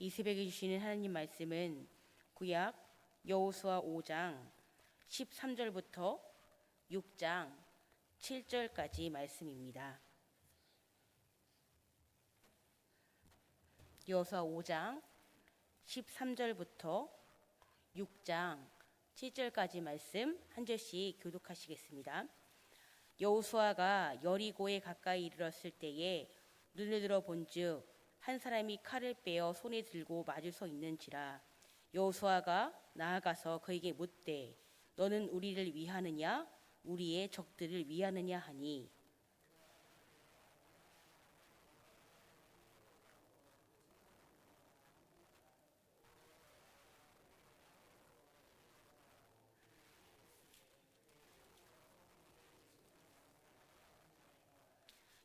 이 새벽에 주시는 하나님 말씀은 구약 여호수아 5장 13절부터 6장 7절까지 말씀입니다. 여호수아 5장 13절부터 6장 7절까지 말씀 한 절씩 교독하시겠습니다. 여호수아가 여리고에 가까이 이르렀을 때에 눈을 들어 본즉 한 사람이 칼을 빼어 손에 들고 마주 서 있는지라 여호수아가 나아가서 그에게 묻되 너는 우리를 위하느냐? 우리의 적들을 위하느냐 하니?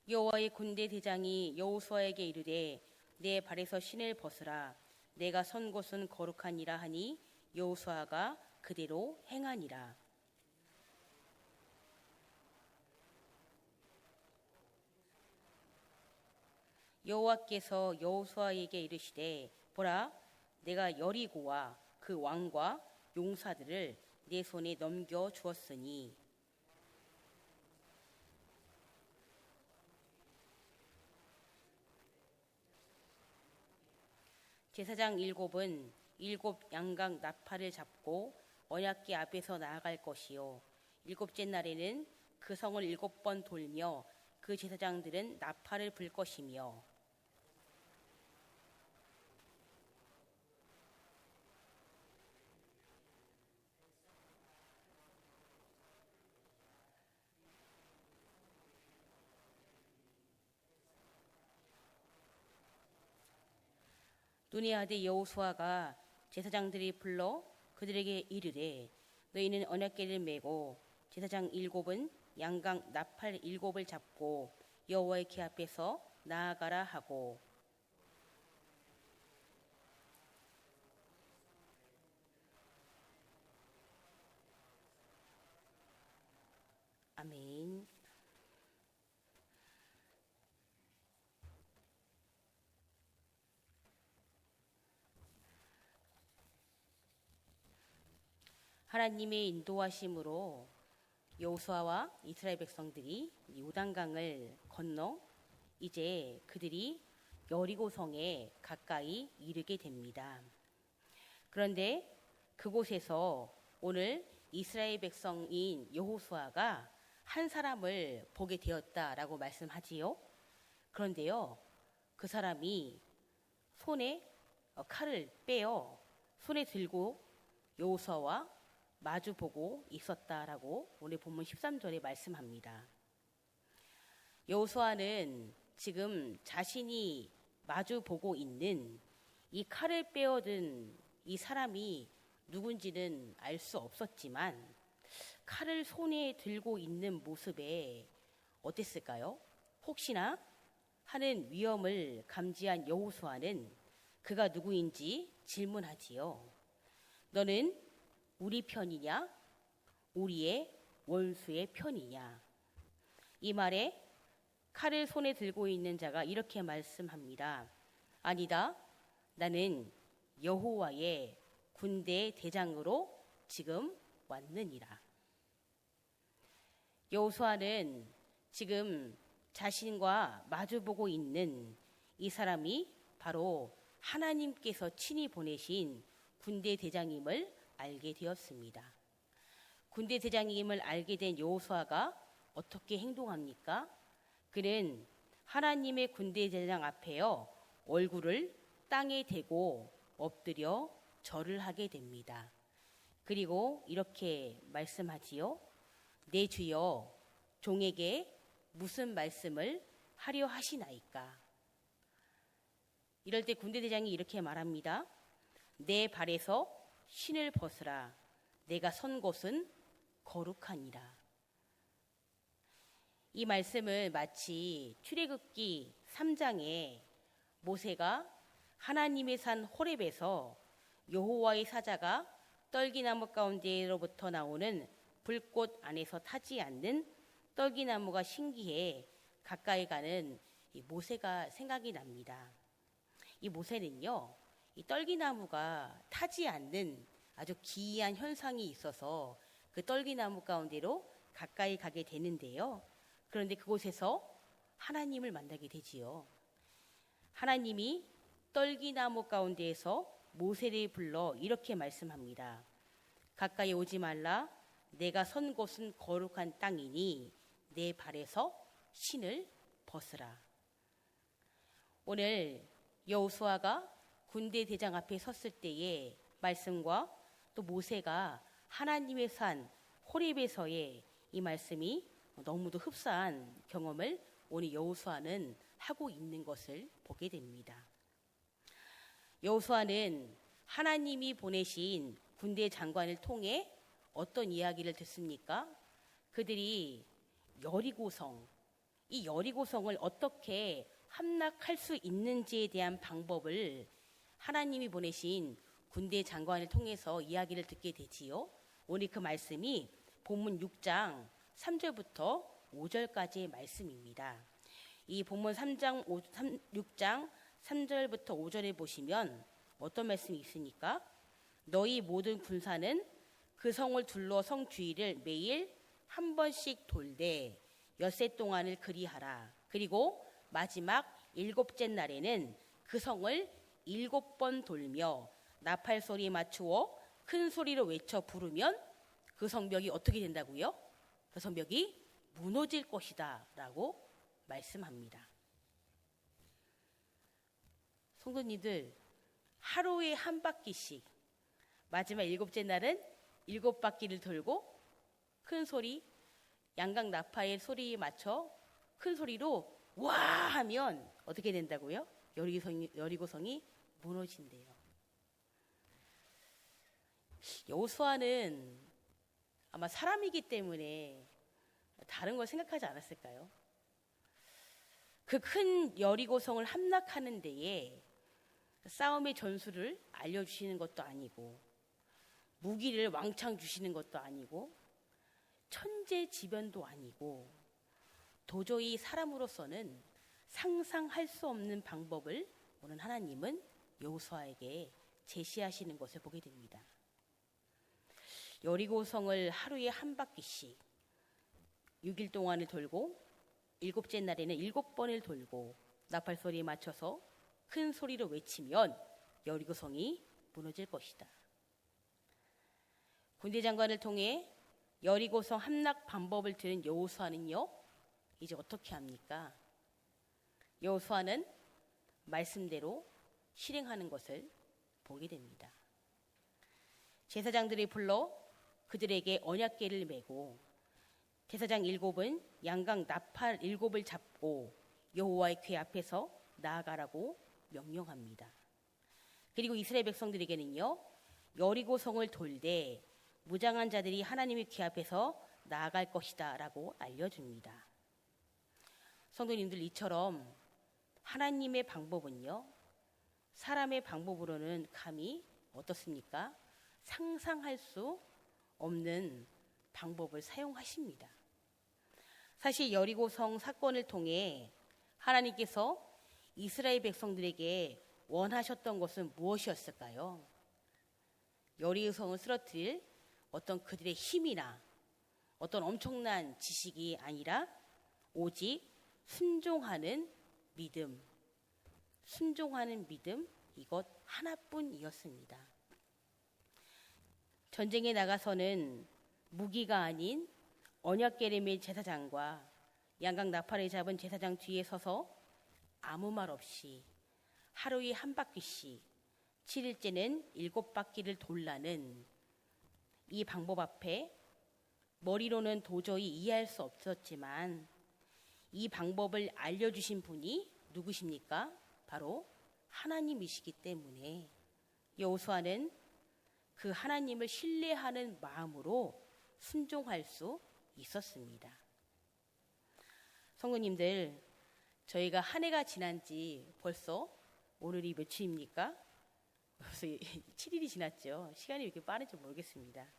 여호와의 군대 대장이 여호수아에게 이르되 내 발에서 신을 벗으라. 내가 선 곳은 거룩하니라 하니 여호수아가 그대로 행하니라. 여호와께서 여호수아에게 이르시되 보라 내가 여리고와 그 왕과 용사들을 내 손에 넘겨 주었으니 제사장 일곱은 일곱 양각 나팔을 잡고 언약궤 앞에서 나아갈 것이요. 일곱째 날에는 그 성을 일곱 번 돌며 그 제사장들은 나팔을 불 것이며 눈의 아들 여호수아가 제사장들이 불러 그들에게 이르되 너희는 언약궤를 메고 제사장 일곱은 양강 나팔 일곱을 잡고 여호와의 궤 앞에서 나아가라 하고 아멘. 하나님의 인도하심으로 여호수아와 이스라엘 백성들이 요단강을 건너 이제 그들이 여리고 성에 가까이 이르게 됩니다. 그런데 그곳에서 오늘 이스라엘 백성인 여호수아가 한 사람을 보게 되었다라고 말씀하지요. 그런데요, 그 사람이 손에 칼을 빼어 손에 들고 여호수아와 마주 보고 있었다라고 오늘 본문 13절에 말씀합니다. 여호수아는 지금 자신이 마주 보고 있는 이 칼을 빼어든 이 사람이 누군지는 알 수 없었지만 칼을 손에 들고 있는 모습에 어땠을까요? 혹시나 하는 위험을 감지한 여호수아는 그가 누구인지 질문하지요. 너는 우리 편이냐? 우리의 원수의 편이냐? 이 말에 칼을 손에 들고 있는 자가 이렇게 말씀합니다. 아니다. 나는 여호와의 군대 대장으로 지금 왔느니라. 여호수아는 지금 자신과 마주보고 있는 이 사람이 바로 하나님께서 친히 보내신 군대 대장임을 알게 되었습니다. 군대 대장임을 알게 된 여호수아가 어떻게 행동합니까? 그는 하나님의 군대 대장 앞에요 얼굴을 땅에 대고 엎드려 절을 하게 됩니다. 그리고 이렇게 말씀하지요. 내 주여 종에게 무슨 말씀을 하려 하시나이까? 이럴 때 군대 대장이 이렇게 말합니다. 내 발에서 신을 벗으라. 내가 선 곳은 거룩하니라. 이 말씀을 마치 출애굽기 3장에 모세가 하나님의 산 호렙에서 여호와의 사자가 떨기나무 가운데로부터 나오는 불꽃 안에서 타지 않는 떨기나무가 신기해 가까이 가는 모세가 생각이 납니다. 이 모세는요, 이 떨기나무가 타지 않는 아주 기이한 현상이 있어서 그 떨기나무 가운데로 가까이 가게 되는데요. 그런데 그곳에서 하나님을 만나게 되지요. 하나님이 떨기나무 가운데에서 모세를 불러 이렇게 말씀합니다. 가까이 오지 말라. 내가 선 곳은 거룩한 땅이니 내 발에서 신을 벗으라. 오늘 여호수아가 군대 대장 앞에 섰을 때의 말씀과 또 모세가 하나님의 산 호렙에서의 이 말씀이 너무도 흡사한 경험을 오늘 여호수아는 하고 있는 것을 보게 됩니다. 여호수아는 하나님이 보내신 군대 장관을 통해 어떤 이야기를 듣습니까? 그들이 여리고성, 이 여리고성을 어떻게 함락할 수 있는지에 대한 방법을 하나님이 보내신 군대 장관을 통해서 이야기를 듣게 되지요. 오늘 그 말씀이 본문 6장 3절부터 5절까지의 말씀입니다. 이 본문 3장 5, 3, 6장 3절부터 5절에 보시면 어떤 말씀이 있습니까? 너희 모든 군사는 그 성을 둘러 성 주위를 매일 한 번씩 돌되 엿새 동안을 그리하라. 그리고 마지막 일곱째 날에는 그 성을 일곱 번 돌며 나팔 소리 맞추어 큰 소리로 외쳐 부르면 그 성벽이 어떻게 된다고요? 그 성벽이 무너질 것이다 라고 말씀합니다. 성도님들 하루에 한 바퀴씩 마지막 일곱째 날은 일곱 바퀴를 돌고 큰 소리 양각 나파의 소리에 맞춰 큰 소리로 와 하면 어떻게 된다고요? 여리고성이, 여리고성이 무너진대요. 여호수아는 아마 사람이기 때문에 다른 걸 생각하지 않았을까요? 그 큰 여리고성을 함락하는 데에 싸움의 전술을 알려주시는 것도 아니고 무기를 왕창 주시는 것도 아니고 천재지변도 아니고 도저히 사람으로서는 상상할 수 없는 방법을 오는 하나님은 여호수아에게 제시하시는 것을 보게 됩니다. 여리고성을 하루에 한 바퀴씩 6일 동안을 돌고 일곱째 날에는 일곱 번을 돌고 나팔 소리에 맞춰서 큰 소리로 외치면 여리고성이 무너질 것이다. 군대 장관을 통해 여리고성 함락 방법을 들은 여호수아는요. 이제 어떻게 합니까? 여호수아는 말씀대로 실행하는 것을 보게 됩니다. 제사장들이 불러 그들에게 언약궤를 메고 제사장 일곱은 양강 나팔 일곱을 잡고 여호와의 궤 앞에서 나아가라고 명령합니다. 그리고 이스라엘 백성들에게는요 여리고 성을 돌되 무장한 자들이 하나님의 귀 앞에서 나아갈 것이다라고 알려줍니다. 성도님들 이처럼 하나님의 방법은요 사람의 방법으로는 감히 어떻습니까? 상상할 수 없는 방법을 사용하십니다. 사실 여리고성 사건을 통해 하나님께서 이스라엘 백성들에게 원하셨던 것은 무엇이었을까요? 여리고성을 쓰러뜨릴 어떤 그들의 힘이나 어떤 엄청난 지식이 아니라 오직 순종하는 믿음, 순종하는 믿음 이것 하나뿐이었습니다. 전쟁에 나가서는 무기가 아닌 언약계림의 제사장과 양각 나팔을 잡은 제사장 뒤에 서서 아무 말 없이 하루에 한 바퀴씩 7일째는 일곱 바퀴를 돌라는 이 방법 앞에 머리로는 도저히 이해할 수 없었지만 이 방법을 알려주신 분이 누구십니까? 바로 하나님이시기 때문에 여호수아는 그 하나님을 신뢰하는 마음으로 순종할 수 있었습니다. 성도님들, 저희가 한 해가 지난 지 벌써 오늘이 며칠입니까? 벌써 7일이 지났죠. 시간이 이렇게 빠른지 모르겠습니다.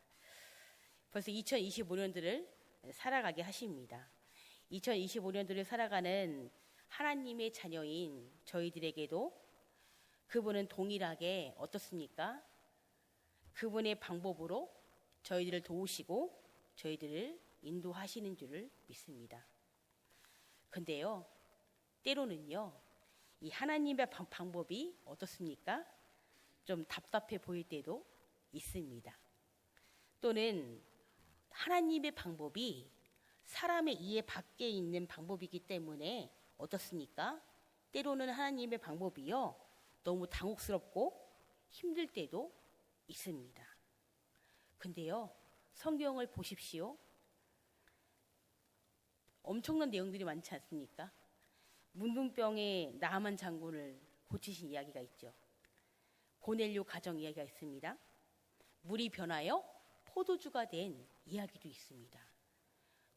벌써 2025년들을 살아가게 하십니다. 2025년들을 살아가는 하나님의 자녀인 저희들에게도 그분은 동일하게 어떻습니까? 그분의 방법으로 저희들을 도우시고 저희들을 인도하시는 줄을 믿습니다. 근데요, 때로는요, 이 하나님의 방, 방법이 어떻습니까? 좀 답답해 보일 때도 있습니다. 또는 하나님의 방법이 사람의 이해 밖에 있는 방법이기 때문에 어떻습니까? 때로는 하나님의 방법이요. 너무 당혹스럽고 힘들 때도 있습니다. 근데요, 성경을 보십시오. 엄청난 내용들이 많지 않습니까? 문둥병의 나만 장군을 고치신 이야기가 있죠. 고넬료 가정 이야기가 있습니다. 물이 변하여 포도주가 된 이야기도 있습니다.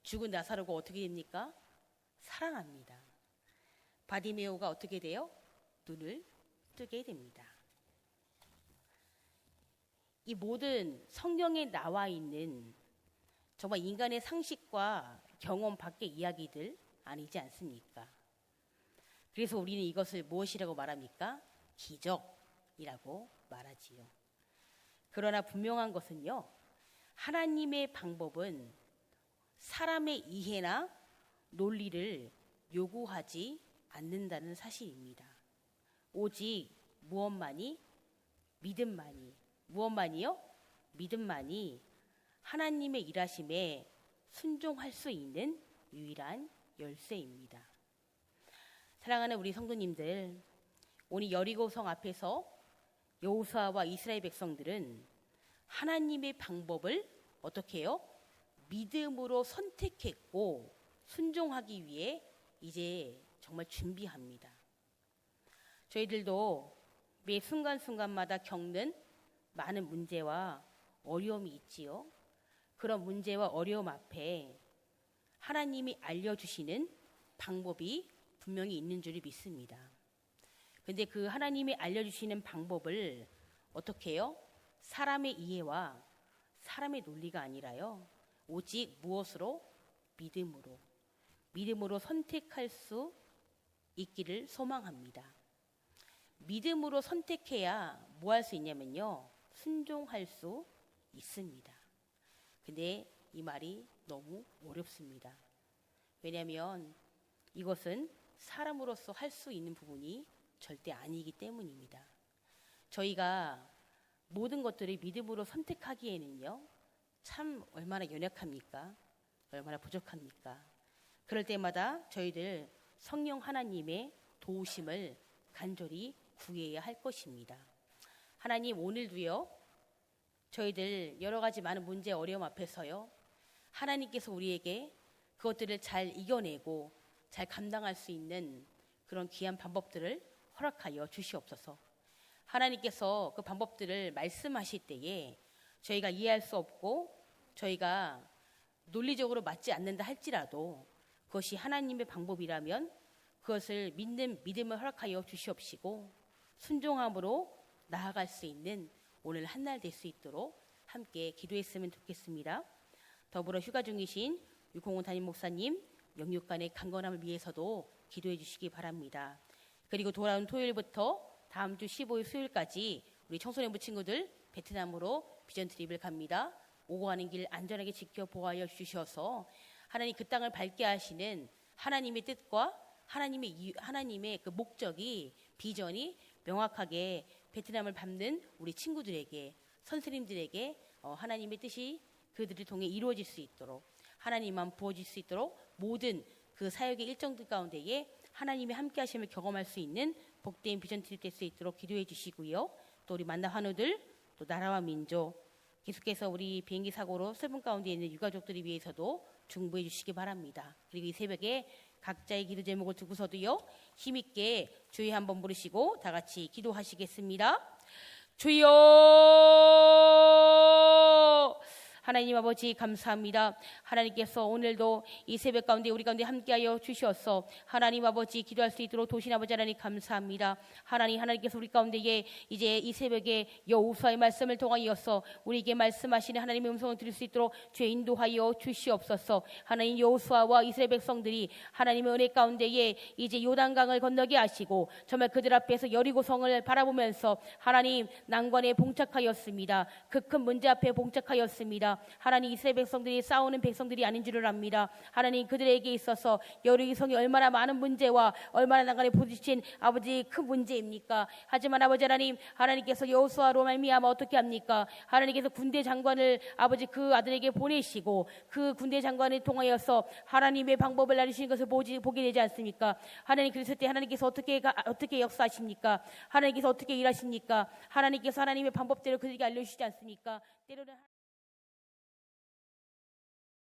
죽은 나사로가 어떻게 됩니까? 살아납니다. 바디메오가 어떻게 돼요? 눈을 뜨게 됩니다. 이 모든 성경에 나와 있는 정말 인간의 상식과 경험 밖의 이야기들 아니지 않습니까? 그래서 우리는 이것을 무엇이라고 말합니까? 기적이라고 말하지요. 그러나 분명한 것은요, 하나님의 방법은 사람의 이해나 논리를 요구하지 않는다는 사실입니다. 오직 무엇만이 믿음만이 무엇만이요? 믿음만이 하나님의 일하심에 순종할 수 있는 유일한 열쇠입니다. 사랑하는 우리 성도님들, 오늘 여리고성 앞에서 여호수아와 이스라엘 백성들은 하나님의 방법을 어떻게 해요? 믿음으로 선택했고 순종하기 위해 이제 정말 준비합니다. 저희들도 매 순간순간마다 겪는 많은 문제와 어려움이 있지요. 그런 문제와 어려움 앞에 하나님이 알려주시는 방법이 분명히 있는 줄을 믿습니다. 근데 그 하나님이 알려주시는 방법을 어떻게 해요? 사람의 이해와 사람의 논리가 아니라요. 오직 무엇으로? 믿음으로. 믿음으로 선택할 수 있기를 소망합니다. 믿음으로 선택해야 뭐 할 수 있냐면요. 순종할 수 있습니다. 근데 이 말이 너무 어렵습니다. 왜냐하면 이것은 사람으로서 할 수 있는 부분이 절대 아니기 때문입니다. 저희가 모든 것들을 믿음으로 선택하기에는요, 참 얼마나 연약합니까? 얼마나 부족합니까? 그럴 때마다 저희들 성령 하나님의 도우심을 간절히 구해야 할 것입니다. 하나님 오늘도요, 저희들 여러 가지 많은 문제 어려움 앞에서요, 하나님께서 우리에게 그것들을 잘 이겨내고 잘 감당할 수 있는 그런 귀한 방법들을 허락하여 주시옵소서. 하나님께서 그 방법들을 말씀하실 때에 저희가 이해할 수 없고 저희가 논리적으로 맞지 않는다 할지라도 그것이 하나님의 방법이라면 그것을 믿는 믿음을 허락하여 주시옵시고 순종함으로 나아갈 수 있는 오늘 한 날 될 수 있도록 함께 기도했으면 좋겠습니다. 더불어 휴가 중이신 유공훈 담임 목사님 영육간의 강건함을 위해서도 기도해 주시기 바랍니다. 그리고 돌아온 토요일부터 다음 주 15일 수요일까지 우리 청소년부 친구들 베트남으로 비전 트립을 갑니다. 오고 가는 길 안전하게 지켜보아여 주셔서 하나님 그 땅을 밝게 하시는 하나님의 뜻과 하나님의 하나님의 그 목적이 비전이 명확하게 베트남을 밟는 우리 친구들에게 선생님들에게 어, 하나님의 뜻이 그들을 통해 이루어질 수 있도록 하나님만 부어질 수 있도록 모든 그 사역의 일정들 가운데에 하나님의 함께 하심을 경험할 수 있는 복된 비전 트립 될수 있도록 기도해 주시고요. 또 우리 만나 환우들 또 나라와 민족 계속해서 우리 비행기 사고로 슬픔 가운데 있는 유가족들을 위해서도 중보해 주시기 바랍니다. 그리고 이 새벽에 각자의 기도 제목을 두고서도요 힘있게 주의 한번 부르시고 다 같이 기도하시겠습니다. 주여 하나님 아버지 감사합니다. 하나님께서 오늘도 이 새벽 가운데 우리 가운데 함께하여 주시었어. 하나님 아버지 기도할 수 있도록 도신 아버지 하나님 감사합니다. 하나님 하나님께서 우리 가운데에 이제 이 새벽에 여호수아의 말씀을 통하여서 우리에게 말씀하시는 하나님의 음성을 들을 수 있도록 죄 인도하여 주시옵소서. 하나님 여호수아와 이스라엘 백성들이 하나님의 은혜 가운데에 이제 요단강을 건너게 하시고 정말 그들 앞에서 여리고성을 바라보면서 하나님 난관에 봉착하였습니다. 그 큰 문제 앞에 봉착하였습니다. 하나님 이스라엘 백성들이 싸우는 백성들이 아닌 줄을 압니다. 하나님 그들에게 있어서 여리고성이 얼마나 많은 문제와 얼마나 난관에 부딪힌 아버지 큰 문제입니까? 하지만 아버지 하나님 하나님께서 여호수아로 말미암아 어떻게 합니까? 하나님께서 군대 장관을 아버지 그 아들에게 보내시고 그 군대 장관을 통하여서 하나님의 방법을 나르시는 것을 보지, 보게 되지 않습니까? 하나님 그랬을 때 하나님께서 어떻게 가- 어떻게 역사하십니까? 하나님께서 어떻게 일하십니까? 하나님께서 하나님의 방법대로 그들에게 알려주시지 않습니까? 때로는